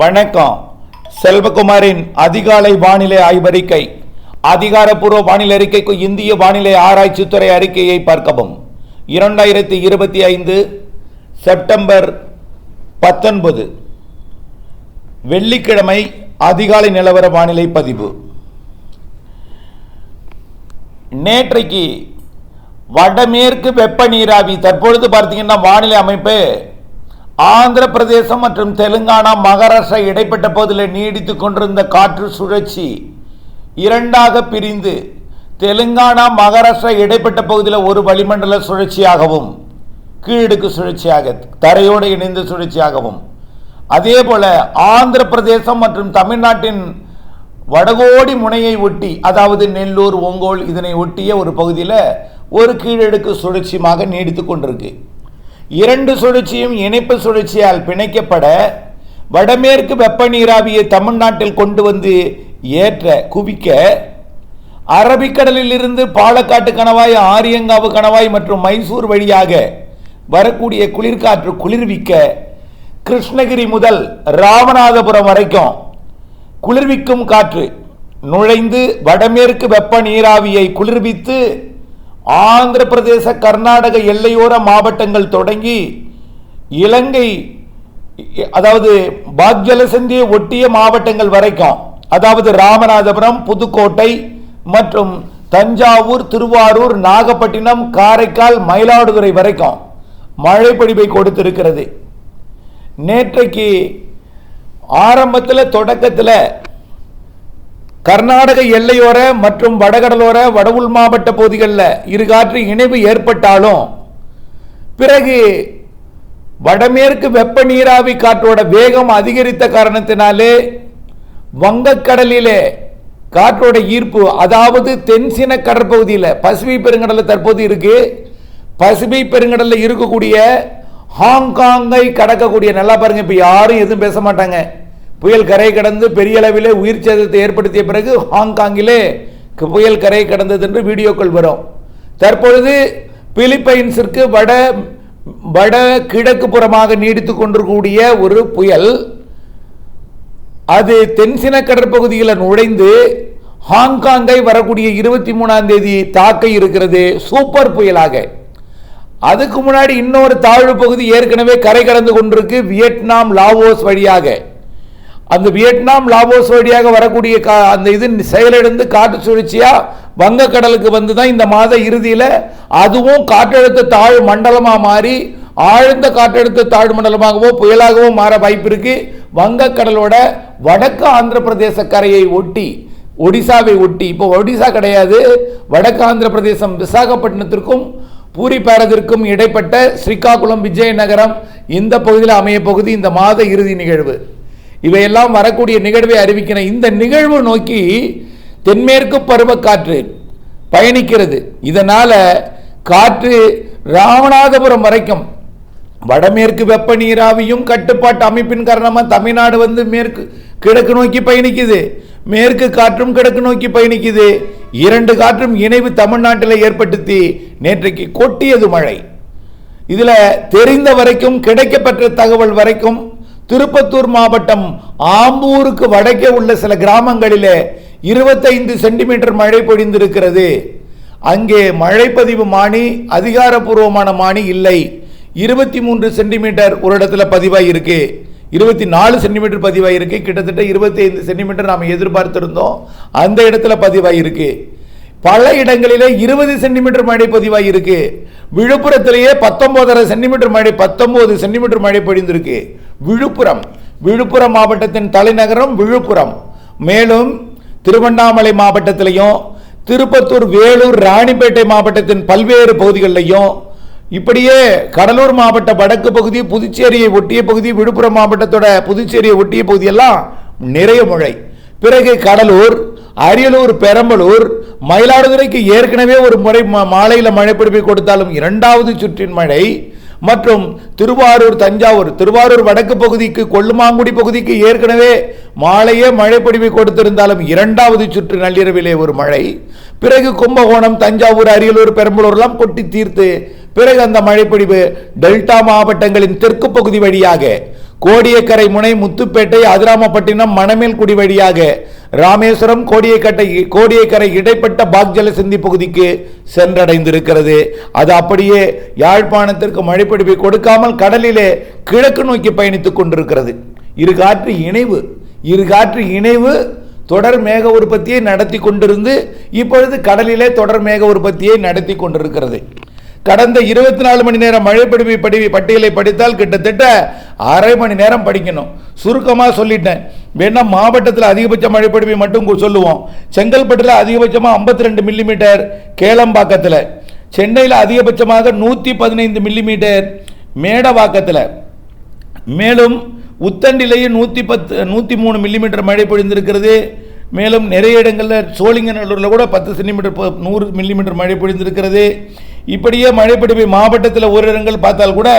வணக்கம். செல்வகுமாரின் அதிகாலை வானிலை ஆய்வறிக்கை. அதிகாரப்பூர்வ வானிலை அறிக்கைக்கு இந்திய வானிலை ஆராய்ச்சித்துறை அறிக்கையை பார்க்கவும். இரண்டாயிரத்தி இருபத்தி ஐந்து செப்டம்பர் பத்தொன்பது. வெள்ளிக்கிழமை அதிகாலை நிலவர வானிலை பதிவு. நேற்றைக்கு வடமேற்கு வெப்ப நீராவி தற்பொழுது பார்த்தீங்கன்னா வானிலை அமைப்பு ஆந்திர பிரதேசம் மற்றும் தெலுங்கானா மகாராஷ்டிரா இடைப்பட்ட பகுதியில் நீடித்து கொண்டிருந்த காற்று சுழற்சி இரண்டாக பிரிந்து தெலுங்கானா மகாராஷ்டிரா இடைப்பட்ட பகுதியில் ஒரு வளிமண்டல சுழற்சியாகவும் கீழடுக்கு சுழற்சியாக தரையோடு இணைந்த சுழற்சியாகவும். அதே போல ஆந்திர பிரதேசம் மற்றும் தமிழ்நாட்டின் வடகோடி முனையை ஒட்டி அதாவது நெல்லூர் ஒங்கோல் இதனை ஒட்டிய ஒரு பகுதியில் ஒரு கீழடுக்கு சுழற்சியமாக நீடித்து கொண்டிருக்கு. இரண்டு சுழற்சியும் இணைப்பு சுழற்சியால் பிணைக்கப்பட வடமேற்கு வெப்ப நீராவியை தமிழ்நாட்டில் கொண்டு வந்து ஏற்ற குவிக்க அரபிக்கடலில் இருந்து பாலக்காட்டு கணவாய் ஆரியங்காவு கணவாய் மற்றும் மைசூர் வழியாக வரக்கூடிய குளிர்காற்று குளிர்விக்க கிருஷ்ணகிரி முதல் ராமநாதபுரம் வரைக்கும் குளிர்விக்கும் காற்று நுழைந்து வடமேற்கு வெப்ப நீராவியை குளிர்வித்து ஆந்திர பிரதேச கர்நாடக எல்லையோர மாவட்டங்கள் தொடங்கி இலங்கை அதாவது பாக்ஜலசந்தியை ஒட்டிய மாவட்டங்கள் வரைக்கும் அதாவது ராமநாதபுரம் புதுக்கோட்டை மற்றும் தஞ்சாவூர் திருவாரூர் நாகப்பட்டினம் காரைக்கால் மயிலாடுதுறை வரைக்கும் மழை பொழிவை கொடுத்திருக்கிறது. நேற்றைக்கு ஆரம்பத்தில் தொடக்கத்தில் கர்நாடக எல்லையோர மற்றும் வடகடலோர வடவுள் மாவட்ட பகுதிகளில் இரு காற்று இணைவு ஏற்பட்டாலும் பிறகு வடமேற்கு வெப்ப நீராவி காற்றோட வேகம் அதிகரித்த காரணத்தினாலே வங்கக்கடலிலே காற்றோட ஈர்ப்பு அதாவது தென்சின கடற்பகுதியில் பசிபிக் பெருங்கடலில் தற்போது இருக்கு. பசிபிக் பெருங்கடலில் இருக்கக்கூடிய ஹாங்காங்கை கடக்கக்கூடிய நல்லா பாருங்க இப்போ யாரும் எதுவும் பேச மாட்டாங்க. புயல் கரை கடந்து பெரிய அளவிலே உயிர் சேதத்தை ஏற்படுத்திய பிறகு ஹாங்காங்கிலே புயல் கரை கடந்தது என்று வீடியோக்கள் வரும். தற்பொழுது பிலிப்பைன்ஸிற்கு வட வட கிழக்கு புறமாக நீடித்து கொண்டிருக்கக்கூடிய ஒரு புயல் அது தென்சின கடற்பகுதியில் நுழைந்து ஹாங்காங்கை வரக்கூடிய இருபத்தி மூணாம் தேதி தாக்க இருக்கிறது. சூப்பர் புயலாக. அதுக்கு முன்னாடி இன்னொரு தாழ்வு பகுதி ஏற்கனவே கரை கடந்து கொண்டிருக்கு வியட்நாம் லாவோஸ் வழியாக. அந்த வியட்நாம் லாவோஸ் வழியாக வரக்கூடிய கா- அந்த இது செயலிழந்து காற்று சுழற்சியாக வங்கக்கடலுக்கு வந்து தான் இந்த மாத இறுதியில் அதுவும் காற்றழுத்த தாழ் மண்டலமாக மாறி ஆழ்ந்த காற்றழுத்த தாழ் மண்டலமாகவோ புயலாகவோ மாற வாய்ப்பு இருக்கு. வங்கக்கடலோட வடக்கு ஆந்திர பிரதேச கரையை ஒட்டி ஒடிசாவை ஒட்டி இப்போ ஒடிசா கிடையாது வடக்கு ஆந்திர பிரதேசம் விசாகப்பட்டினத்திற்கும் பூரி பேரதிற்கும் இடைப்பட்ட ஸ்ரீகாகுளம் விஜயநகரம் இந்த பகுதியில் அமைய பகுதி இந்த மாத இறுதி நிகழ்வு. இவையெல்லாம் வரக்கூடிய நிகழ்வை அறிவிக்கிற இந்த நிகழ்வு நோக்கி தென்மேற்கு பருவக்காற்று பயணிக்கிறது. இதனால காற்று ராமநாதபுரம் வரைக்கும் வடமேற்கு வெப்ப நீராவியும் கட்டுப்பாட்டு அமைப்பின் காரணமாக தமிழ்நாடு வந்து மேற்கு கிழக்கு நோக்கி பயணிக்குது. மேற்கு காற்றும் கிழக்கு நோக்கி பயணிக்குது. இரண்டு காற்றும் இணைவு தமிழ்நாட்டில் ஏற்படுத்தி நேற்றைக்கு கொட்டியது மழை. இதில் தெரிந்த வரைக்கும் கிடைக்கப்பெற்ற தகவல் வரைக்கும் திருப்பத்தூர் மாவட்டம் ஆம்பூருக்கு வடக்கே உள்ள சில கிராமங்களிலே இருபத்தைந்து சென்டிமீட்டர் மழை பொழிந்திருக்கிறது. அங்கே மழைப்பதிவு மானி அதிகாரப்பூர்வமான மானி இல்லை. இருபத்தி மூன்று சென்டிமீட்டர் ஒரு இடத்துல பதிவாக இருக்கு இருபத்தி நாலு சென்டிமீட்டர் பதிவாக இருக்கு கிட்டத்தட்ட இருபத்தி ஐந்து சென்டிமீட்டர் நாம் எதிர்பார்த்திருந்தோம். அந்த இடத்துல பதிவாக இருக்கு பல இடங்களிலே இருபது சென்டிமீட்டர் மழை பதிவாக இருக்கு விழுப்புரத்திலேயே பத்தொன்பதரை சென்டிமீட்டர் மழை பத்தொன்பது சென்டிமீட்டர் மழை பொழிந்திருக்கு. விழுப்புரம். விழுப்புரம் மாவட்டத்தின் தலைநகரம் விழுப்புரம். மேலும் திருவண்ணாமலை மாவட்டத்திலையும் திருப்பத்தூர் வேலூர் ராணிப்பேட்டை மாவட்டத்தின் பல்வேறு பகுதிகளிலையும் இப்படியே கடலூர் மாவட்ட வடக்கு பகுதி புதுச்சேரியை ஒட்டிய பகுதி விழுப்புரம் மாவட்டத்தோட புதுச்சேரியை ஒட்டிய பகுதியெல்லாம் நிறைய மழை. பிறகு கடலூர் அரியலூர் பெரம்பலூர் மயிலாடுதுறைக்கு ஏற்கனவே ஒரு முறை மாலையில் மழை பிடிப்பை கொடுத்தாலும் இரண்டாவது சுற்றின் மழை மற்றும் திருவாரூர் தஞ்சாவூர் திருவாரூர் வடக்கு பகுதிக்கு கொள்ளுமாங்குடி பகுதிக்கு ஏற்கனவே மாலையே மழை கொடுத்திருந்தாலும் இரண்டாவது சுற்று நள்ளிரவிலே ஒரு மழை. பிறகு கும்பகோணம் தஞ்சாவூர் அரியலூர் பெரம்பலூர்லாம் கொட்டி தீர்த்து பிறகு அந்த மழைப்பொழிவு டெல்டா மாவட்டங்களின் தெற்கு பகுதி வழியாக கோடியக்கரை முனை முத்துப்பேட்டை அதிராமப்பட்டினம் மணமேல்குடி வழியாக ராமேஸ்வரம் கோடியக்கட்டை கோடியக்கரை இடைப்பட்ட பாக்ஜல சிந்தி பகுதிக்கு சென்றடைந்திருக்கிறது. அது அப்படியே யாழ்ப்பாணத்திற்கு மழைப்பிடிப்பை கொடுக்காமல் கடலிலே கிழக்கு நோக்கி பயணித்துக் கொண்டிருக்கிறது. இரு காற்று இணைவு இரு காற்று இணைவு தொடர் மேக உற்பத்தியை நடத்தி கொண்டிருந்து இப்பொழுது கடலிலே தொடர் மேக உற்பத்தியை நடத்தி கொண்டிருக்கிறது. கடந்த இருபத்தி நாலு மணி நேரம் மழைப்பிடிப்பை படி பட்டியலை படித்தால் கிட்டத்தட்ட அரை மணி நேரம் படிக்கணும். சுருக்கமாக சொல்லிட்டேன். வேணா மாவட்டத்தில் அதிகபட்ச மழைப்பிடிப்பை மட்டும் சொல்லுவோம். செங்கல்பட்டில் அதிகபட்சமாக ஐம்பத்தி ரெண்டு மில்லிமீட்டர் கேளம்பாக்கத்தில். சென்னையில் அதிகபட்சமாக நூற்றி பதினைந்து மில்லிமீட்டர் மேடவாக்கத்தில். மேலும் உத்தண்டிலேயே நூற்றி பத்து நூற்றி மூணு மில்லிமீட்டர் மழை பொழிந்திருக்கிறது. மேலும் நிறைய இடங்களில் சோழிங்கநல்லூரில் கூட பத்து சென்டிமீட்டர் நூறு மில்லிமீட்டர் மழை பொழிந்திருக்கிறது. இப்படியே மழைப்பிடிப்பு மாவட்டத்தில் ஒரு இடங்கள் பார்த்தால் கூட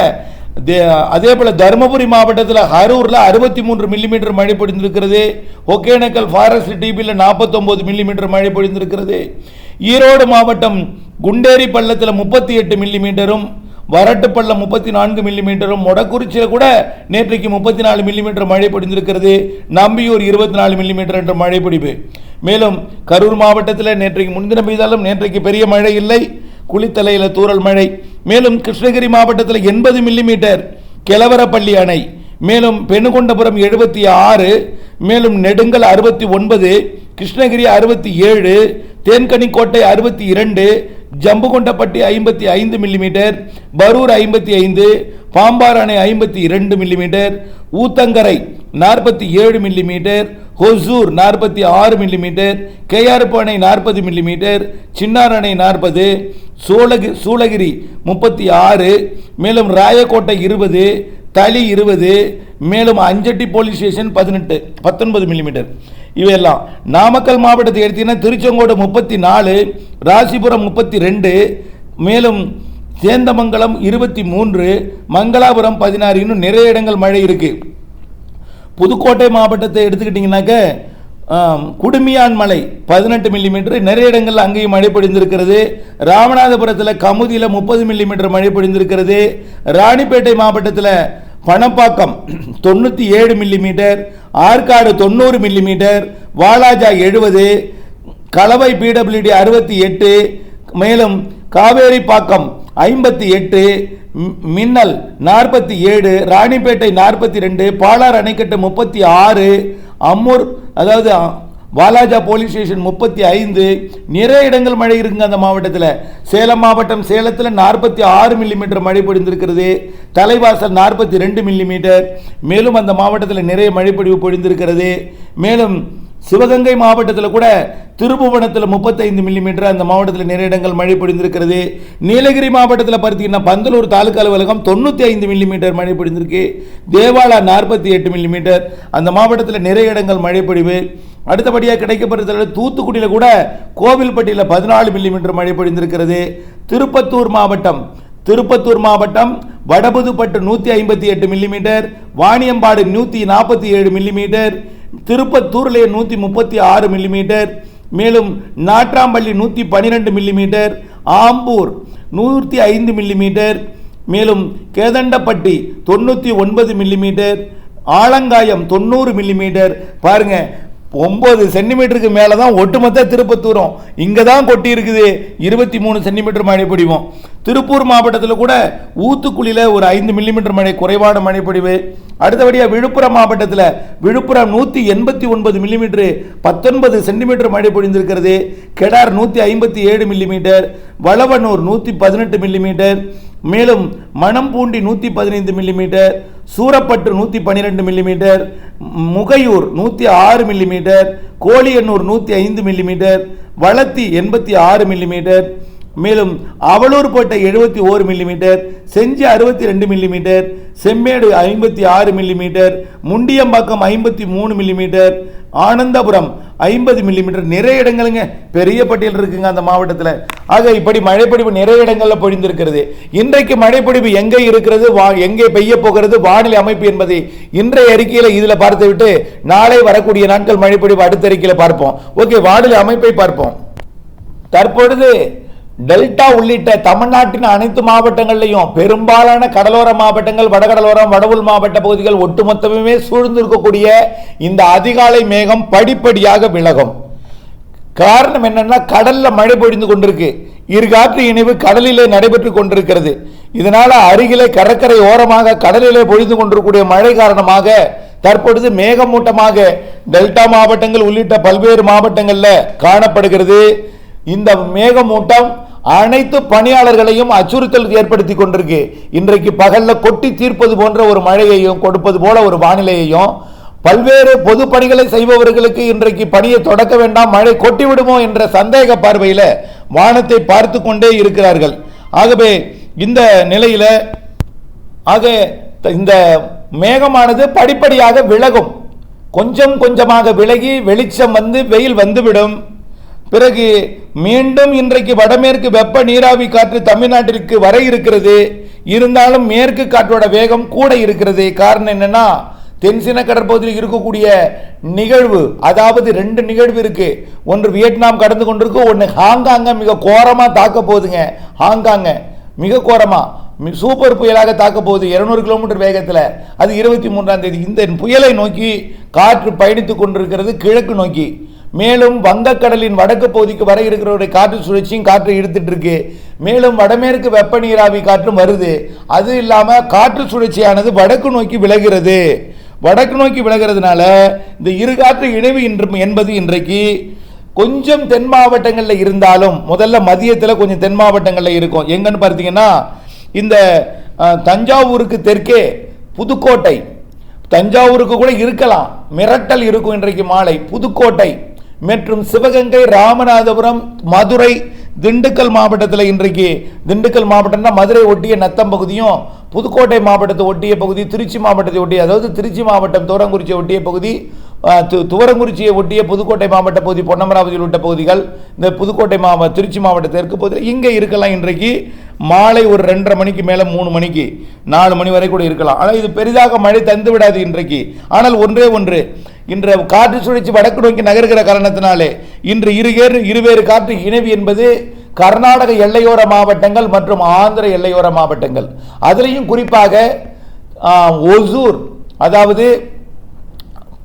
தே- அதே போல் தருமபுரி மாவட்டத்தில் அரூரில் அறுபத்தி மூன்று மில்லிமீட்டர் மழை பொழிந்திருக்கிறது. ஒகேனக்கல் ஃபாரஸ்ட் டிபியில் நாற்பத்தொம்போது மில்லிமீட்டர் மழை பொழிந்திருக்கிறது. ஈரோடு மாவட்டம் குண்டேரி பள்ளத்தில் முப்பத்தி எட்டு மில்லிமீட்டரும் வரட்டுப்பள்ளம் முப்பத்தி நான்கு மில்லிமீட்டரும் மொடக்குறிச்சியில் கூட நேற்றைக்கு முப்பத்தி நாலு மில்லிமீட்டர் மழை பொழிந்திருக்கிறது. நம்பியூர் இருபத்தி நாலு மில்லிமீட்டர் என்ற மழை பிடிப்பு மேலும் கரூர் மாவட்டத்தில் நேற்றைக்கு முன்தினம் பெய்தாலும் நேற்றைக்கு பெரிய மழை இல்லை. குளித்தலையில் தூரல் மழை மேலும் கிருஷ்ணகிரி மாவட்டத்தில் எண்பது மில்லிமீட்டர் கெலவரப்பள்ளி அணை மேலும் பெணுகொண்டபுரம் எழுபத்தி ஆறு மேலும் நெடுங்கல் அறுபத்தி ஒன்பது கிருஷ்ணகிரி அறுபத்தி ஏழு தேன்கனிக்கோட்டை அறுபத்தி இரண்டு ஜம்புகொண்டப்பட்டி ஐம்பத்தி ஐந்து மில்லிமீட்டர் பரூர் ஐம்பத்தி ஐந்து பாம்பார் அணை ஐம்பத்தி இரண்டு மில்லிமீட்டர் ஊத்தங்கரை நாற்பத்தி ஏழு மில்லிமீட்டர் ஹொசூர் நாற்பத்தி ஆறு மில்லிமீட்டர் கேஆர்பு அணை நாற்பது மில்லிமீட்டர் சின்னார் அணை நாற்பது சூளகி சூளகிரி முப்பத்தி ஆறு மேலும் ராயக்கோட்டை இருபது தளி இருபது மேலும் அஞ்சட்டி போலீஸ் ஸ்டேஷன் பதினெட்டு பத்தொன்பது மில்லிமீட்டர் இவையெல்லாம் நாமக்கல் மாவட்டத்தை எடுத்தீங்கன்னா திருச்செங்கோடு முப்பத்தி நாலு ராசிபுரம் முப்பத்தி ரெண்டு மேலும் சேந்தமங்கலம் இருபத்தி மூன்று மங்களாபுரம் பதினாறு இன்னும் நிறைய இடங்கள் மழை இருக்குது புதுக்கோட்டை மாவட்டத்தை எடுத்துக்கிட்டிங்கனாக்க குடுமியான் மலை பதினெட்டு மில்லிமீட்டர் நிறைய இடங்களில் அங்கேயும் மழை பொழிந்திருக்கிறது. ராமநாதபுரத்தில் கமுதியில் முப்பது மில்லிமீட்டர் மழை பொழிந்திருக்கிறது. ராணிப்பேட்டை மாவட்டத்தில் பணப்பாக்கம் தொண்ணூற்றி ஏழு மில்லிமீட்டர் ஆற்காடு தொண்ணூறு மில்லிமீட்டர் வாலாஜா எழுபது கலவை பிடபிள்யூடி அறுபத்தி எட்டு மேலும் காவேரிப்பாக்கம் ஐம்பத்தி எட்டு மின்னல் நாற்பத்தி ஏழு ராணிப்பேட்டை நாற்பத்தி ரெண்டு பாலார் அணைக்கட்டு முப்பத்தி ஆறு அம்மூர் அதாவது வாலாஜா போலீஸ் ஸ்டேஷன் முப்பத்தி ஐந்து நிறைய இடங்கள் மழை இருக்குங்க அந்த மாவட்டத்தில். சேலம் மாவட்டம் சேலத்தில் நாற்பத்தி ஆறு மில்லிமீட்டர் மழை பொழிந்திருக்கிறது. தலைவாசல் நாற்பத்தி ரெண்டு மில்லிமீட்டர் மேலும் அந்த மாவட்டத்தில் நிறைய மழை பொழிவு பொழிந்திருக்கிறது. மேலும் சிவகங்கை மாவட்டத்தில் கூட திருப்புவனத்தில் முப்பத்தைந்து மில்லிமீட்டர் அந்த மாவட்டத்தில் நிறைய இடங்கள் மழை பொழிந்திருக்கிறது. நீலகிரி மாவட்டத்தில் பார்த்தீங்கன்னா பந்தலூர் தாலுக்கா அலுவலகம் தொண்ணூற்றி ஐந்து மில்லிமீட்டர் மழை பொழிந்திருக்கு. தேவாலா நாற்பத்தி எட்டு மில்லிமீட்டர் அந்த மாவட்டத்தில் நிறைய இடங்கள் மழை பொழிவு. அடுத்தபடியாக கிடைக்கப்படுறதில் தூத்துக்குடியில் கூட கோவில்பட்டியில் பதினாலு மில்லிமீட்டர் மழை பொழிந்திருக்கிறது. திருப்பத்தூர் மாவட்டம் திருப்பத்தூர் மாவட்டம் வடபுதுப்பட்டு நூற்றி ஐம்பத்தி எட்டு மில்லிமீட்டர் வாணியம்பாடு நூற்றி நாற்பத்தி ஏழு மில்லிமீட்டர் திருப்பத்தூரிலே நூற்றி முப்பத்தி ஆறு மில்லிமீட்டர் மேலும் நாட்ராம்பள்ளி நூற்றி பன்னிரெண்டு மில்லிமீட்டர் ஆம்பூர் நூற்றி ஐந்து மில்லிமீட்டர் மேலும் கேதண்டப்பட்டி தொண்ணூற்றி ஒன்பது மில்லிமீட்டர் ஆலங்காயம் தொண்ணூறு மில்லிமீட்டர் பாருங்கள் ஒம்பது சென்டிமீட்டருக்கு மேலே தான் ஒட்டுமொத்த திருப்பத்தூரம். இங்கே தான் கொட்டி இருக்குது. இருபத்தி மூணு சென்டிமீட்டர் மழை பொழிவும் திருப்பூர் மாவட்டத்தில் கூட ஊத்துக்குழியில் ஒரு ஐந்து மில்லிமீட்டர் மழை குறைவான மழை பொழிவு அடுத்தபடியாக விழுப்புரம் மாவட்டத்தில் விழுப்புரம் நூற்றி எண்பத்தி ஒன்பது மில்லிமீட்டரு பத்தொன்பது சென்டிமீட்டர் மழை பொழிந்திருக்கிறது. கெடார் நூற்றி ஐம்பத்தி ஏழு மில்லிமீட்டர். வளவனூர் நூற்றி பதினெட்டு மில்லிமீட்டர். மேலும் மணம்பூண்டி நூற்றி பதினைந்து மில்லிமீட்டர் சூரப்பட்டு நூற்றி பன்னிரெண்டு மில்லிமீட்டர் முகையூர் நூற்றி ஆறு மில்லிமீட்டர் கோழியன்னூர் நூற்றி ஐந்து மில்லிமீட்டர் வளத்தி எண்பத்தி ஆறு மில்லிமீட்டர் மேலும் அவலூர்பேட்டை எழுபத்தி ஓரு மில்லிமீட்டர் செஞ்சி அறுபத்தி ரெண்டு மில்லிமீட்டர் செம்மேடு ஐம்பத்தி ஆறு மில்லிமீட்டர் முண்டியம்பாக்கம் ஐம்பத்தி மூணு மில்லிமீட்டர் ஆனந்தபுரம் ஐம்பது மில்லிமீட்டர் நிறைய இடங்களுங்க. பெரிய பட்டியல் இருக்குங்க அந்த மாவட்டத்தில். ஆக இப்படி மழைப்பொழிவு நிறைய இடங்களில் பொழிந்திருக்கிறது. இன்றைக்கு மழைப்பொழிவு எங்கே இருக்கிறது? வா எங்கே பெய்ய போகிறது? வானிலை அமைப்பு என்பதை இன்றைய அறிக்கையில் இதில் பார்த்துவிட்டு நாளை வரக்கூடிய நாட்கள் மழைப்பொழிவு அடுத்த அறிக்கையில் பார்ப்போம். ஓகே வானிலை அமைப்பை பார்ப்போம். தற்பொழுது டெல்டா உள்ளிட்ட தமிழ்நாட்டின் அனைத்து மாவட்டங்கள்லையும் பெரும்பாலான கடலோர மாவட்டங்கள் வடகடலோரம் வடவுள் மாவட்ட பகுதிகள் ஒட்டுமொத்தமுமே சூழ்ந்து இருக்கக்கூடிய இந்த அதிகாலை மேகம் படிப்படியாக விலகும். காரணம் என்னன்னா கடல்ல மழை பொழிந்து கொண்டிருக்கு. இருகாற்று இணைவு கடலிலே நடைபெற்று கொண்டிருக்கிறது. இதனால அருகிலே கடற்கரை ஓரமாக கடலிலே பொழிந்து கொண்டிருக்கக்கூடிய மழை காரணமாக தற்பொழுது மேகமூட்டமாக டெல்டா மாவட்டங்கள் உள்ளிட்ட பல்வேறு மாவட்டங்களில் காணப்படுகிறது. இந்த மேகமூட்டம் அனைத்து பணியாளர்களையும் அச்சுறுத்தல் ஏற்படுத்தி கொண்டிருக்கு. இன்றைக்கு பகல்ல கொட்டி தீர்ப்பது போன்ற ஒரு மழையையும் கொடுப்பது போல ஒரு வானிலையையும் பல்வேறு பொது பணிகளை செய்பவர்களுக்கு இன்றைக்கு பணியை தொடக்க வேண்டாம் மழை கொட்டி விடுமோ என்ற சந்தேக பார்வையில வானத்தை பார்த்து கொண்டே இருக்கிறார்கள். ஆகவே இந்த நிலையில ஆக இந்த மேகமானது படிப்படியாக விலகும். கொஞ்சம் கொஞ்சமாக விலகி வெளிச்சம் வந்து வெயில் வந்துவிடும். பிறகு மீண்டும் இன்றைக்கு வடமேற்கு வெப்ப நீராவி காற்று தமிழ்நாட்டிற்கு வர இருக்கிறது. இருந்தாலும் மேற்கு காற்றோட வேகம் கூட இருக்கிறது. காரணம் என்னன்னா தென்சின கடற்பகுதியில் இருக்கக்கூடிய நிகழ்வு அதாவது ரெண்டு நிகழ்வு இருக்கு. ஒன்று வியட்நாம் கடந்து கொண்டிருக்கு ஒன்று ஹாங்காங்க மிக கோரமாக தாக்க போகுதுங்க. ஹாங்காங்க மிக கோரமாக மி- சூப்பர் புயலாக தாக்க போகுது 200 கிலோமீட்டர் வேகத்தில். அது இருபத்தி மூன்றாம் தேதி. இந்த புயலை நோக்கி காற்று பயணித்துக் கொண்டிருக்கிறது கிழக்கு நோக்கி. மேலும் வங்கக்கடலின் வடக்கு பகுதிக்கு வர இருக்கிறவருடைய காற்று சுழற்சியும் காற்று இழுத்துட்டு இருக்கு. மேலும் வடமேற்கு வெப்ப நீராவி காற்றும் வருது. அது இல்லாமல் காற்று சுழற்சியானது வடக்கு நோக்கி விலகிறது. வடக்கு நோக்கி விலகிறதுனால இந்த இரு காற்று இணைவு இன்று என்பது இன்றைக்கு கொஞ்சம் தென் மாவட்டங்களில் இருந்தாலும் முதல்ல மதியத்தில் கொஞ்சம் தென் மாவட்டங்களில் இருக்கும். எங்கன்னு பார்த்தீங்கன்னா இந்த தஞ்சாவூருக்கு தெற்கே புதுக்கோட்டை. தஞ்சாவூருக்கு கூட இருக்கலாம். மிரட்டல் இருக்கும் இன்றைக்கு மாலை. புதுக்கோட்டை. மற்றும் சிவகங்கை ராமநாதபுரம் மதுரை திண்டுக்கல் மாவட்டத்தில் இன்றைக்கு திண்டுக்கல் மாவட்டம்னா மதுரை ஒட்டிய நத்தம் பகுதியும் புதுக்கோட்டை மாவட்டத்தை ஒட்டிய பகுதி திருச்சி மாவட்டத்தை ஒட்டிய அதாவது திருச்சி மாவட்டம் தோரங்குறிச்சி ஒட்டிய பகுதி துவரங்குறிச்சியை ஒட்டிய புதுக்கோட்டை மாவட்ட பகுதி பொன்னமராவதி உள்ளிட்ட பகுதிகள் இந்த புதுக்கோட்டை மாவட்ட திருச்சி மாவட்ட தெற்கு பகுதியில் இங்கே இருக்கலாம் இன்றைக்கு. மாலை ஒரு ரெண்டரை மணிக்கு மேலே மூணு மணிக்கு நாலு மணி வரை கூட இருக்கலாம். ஆனால் இது பெரிதாக மழை தந்து விடாது இன்றைக்கு. ஆனால் ஒன்றே ஒன்று இன்று காற்று சுழற்சி வடக்கு நோக்கி நகர்கிற காரணத்தினாலே இன்று இருவேறு இருவேறு காற்று இணைவு என்பது கர்நாடக எல்லையோர மாவட்டங்கள் மற்றும் ஆந்திர எல்லையோர மாவட்டங்கள். அதுலேயும் குறிப்பாக ஒசூர் அதாவது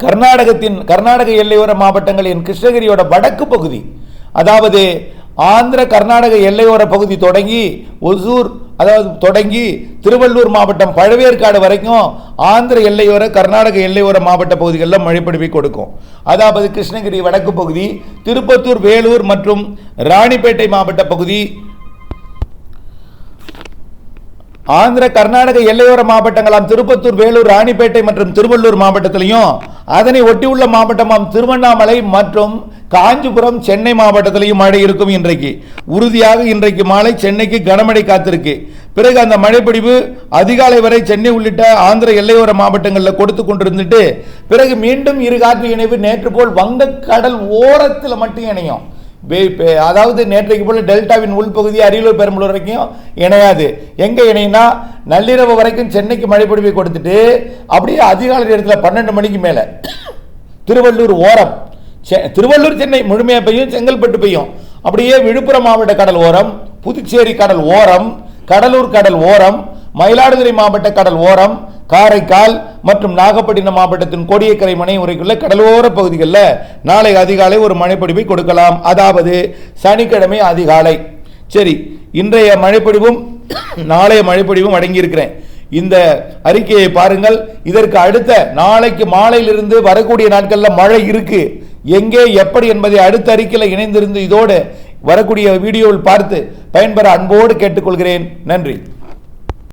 கர்நாடகத்தின் கர்நாடக எல்லையோர மாவட்டங்களின் கிருஷ்ணகிரியோட வடக்கு பகுதி அதாவது ஆந்திர கர்நாடக எல்லையோர பகுதி தொடங்கி ஒசூர் அதாவது தொடங்கி திருவள்ளூர் மாவட்டம் பழவேற்காடு வரைக்கும் ஆந்திர எல்லையோர கர்நாடக எல்லையோர மாவட்ட பகுதிகளில் மழைப்பொழிவை கொடுக்கும். அதாவது கிருஷ்ணகிரி வடக்கு பகுதி திருப்பத்தூர் வேலூர் மற்றும் ராணிப்பேட்டை மாவட்ட பகுதி ஆந்திர கர்நாடக எல்லையோர மாவட்டங்களாம் திருப்பத்தூர் வேலூர் ராணிப்பேட்டை மற்றும் திருவள்ளூர் மாவட்டத்திலையும் அதனை ஒட்டியுள்ள மாவட்டமாம் திருவண்ணாமலை மற்றும் காஞ்சிபுரம் சென்னை மாவட்டத்திலையும் மழை இருக்கும் இன்றைக்கு. உறுதியாக இன்றைக்கு மாலை சென்னைக்கு கனமழை காத்திருக்கு. பிறகு அந்த மழைப்பிடிவு அதிகாலை வரை சென்னை உள்ளிட்ட ஆந்திர எல்லையோர மாவட்டங்களில் கொடுத்து கொண்டிருந்துட்டு பிறகு மீண்டும் இரு காற்று இணைவு நேற்று போல் வங்கக்கடல் ஓரத்தில் மட்டும் இணையும். அதாவது நேற்றைக்கு போல டெல்டாவின் உள்பகுதி அரியலூர் பெரம்பலூர் வரைக்கும் இணையாது. எங்கே இணையினா நள்ளிரவு வரைக்கும் சென்னைக்கு மழை பொழிவை கொடுத்துட்டு அப்படியே அதிகாலை நேரத்தில் பன்னெண்டு மணிக்கு மேலே திருவள்ளூர் ஓரம். செ- திருவள்ளூர் சென்னை முழுமையாக பெய்யும் செங்கல்பட்டு பெய்யும். அப்படியே விழுப்புரம் மாவட்ட கடல் ஓரம் புதுச்சேரி கடல் ஓரம் கடலூர் கடல் ஓரம் மயிலாடுதுறை மாவட்ட கடல் ஓரம் காரைக்கால் மற்றும் நாகப்பட்டினம் மாவட்டத்தின் கோடியக்கரை மனை உரைக்குள்ள கடலோர பகுதிகளில் நாளை அதிகாலை ஒரு மழைப்பொடிவை கொடுக்கலாம். அதாவது சனிக்கிழமை அதிகாலை. சரி இன்றைய மழைப்பொடிவும் நாளைய மழைப்பொடிவும் அடங்கியிருக்கிறேன். இந்த அறிக்கையை பாருங்கள். இதற்கு அடுத்த நாளைக்கு மாலையிலிருந்து வரக்கூடிய நாட்களில் மழை இருக்கு. எங்கே எப்படி என்பதை அடுத்த அறிக்கையில் இணைந்திருந்து இதோடு வரக்கூடிய வீடியோவில் பார்த்து பயன்பெற அன்போடு கேட்டுக்கொள்கிறேன். நன்றி.